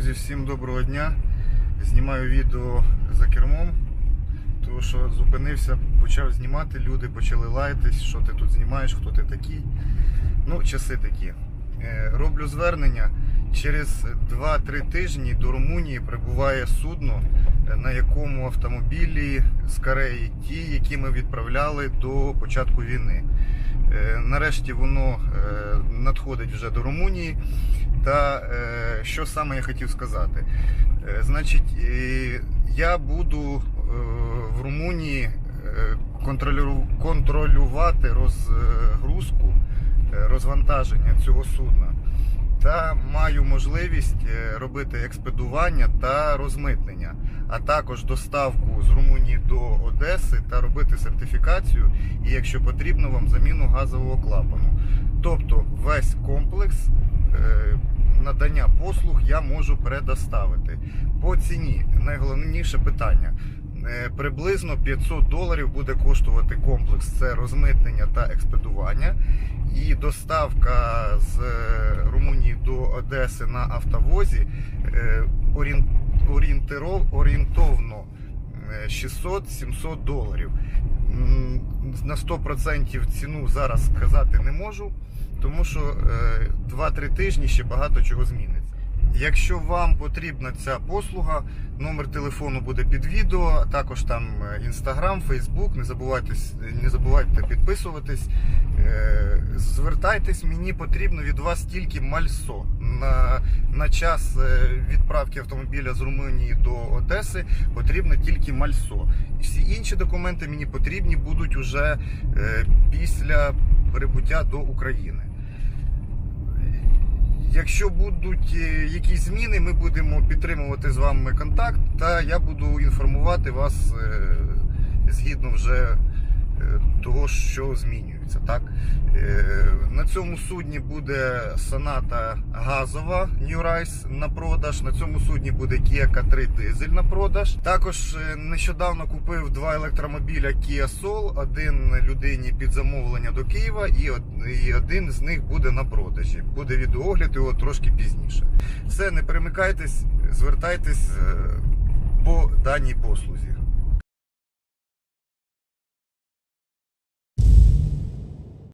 Друзі, всім доброго дня. Знімаю відео за кермом, тому що зупинився, почав знімати, люди почали лаятись, що ти тут знімаєш, хто ти такий. Ну, часи такі. Е, Роблю звернення. Через 2-3 тижні до Румунії прибуває судно, е, на якому автомобілі з Кореї ті, які ми відправляли до початку війни. Е, Нарешті воно е, надходить вже до Румунії. Та е, що саме я хотів сказати? Значить, я буду в Румунії контролювати розгрузку, розвантаження цього судна. Та маю можливість е, робити експедування та розмитнення, а також доставку з Румунії до Одеси та робити сертифікацію і, якщо потрібно, вам заміну газового клапану. Тобто весь комплекс е, надання послуг я можу предоставити. По ціні найголовніше питання. Е, Приблизно 500 доларів буде коштувати комплекс. Це розмитнення та експедування. І доставка з до Одеси на автовозі е, орієнтовно е, 600-700 доларів. На 100% ціну зараз сказати не можу, тому що е, 2-3 тижні ще багато чого зміниться. Якщо вам потрібна ця послуга, номер телефону буде під відео, також там інстаграм, фейсбук. Не забувайте, не забувайте підписуватись. Е, Звертайтесь, мені потрібно від вас тільки мальсо. На, на час е, відправки автомобіля з Румунії до Одеси потрібно тільки мальсо. Всі інші документи мені потрібні будуть уже е, після прибуття до України. Якщо будуть е, якісь зміни, ми будемо підтримувати з вами контакт, та я буду інформувати вас е, згідно вже того, що змінюється. Так? Е, На цьому судні буде соната газова New Rise на продаж. На цьому судні буде Kia K3 дизель на продаж. Також е, нещодавно купив два електромобіля Kia Soul, один людині під замовлення до Києва, і один з них буде на продажі. Буде відеогляд його трошки пізніше. Все, не перемикайтесь, звертайтесь е, по даній послузі.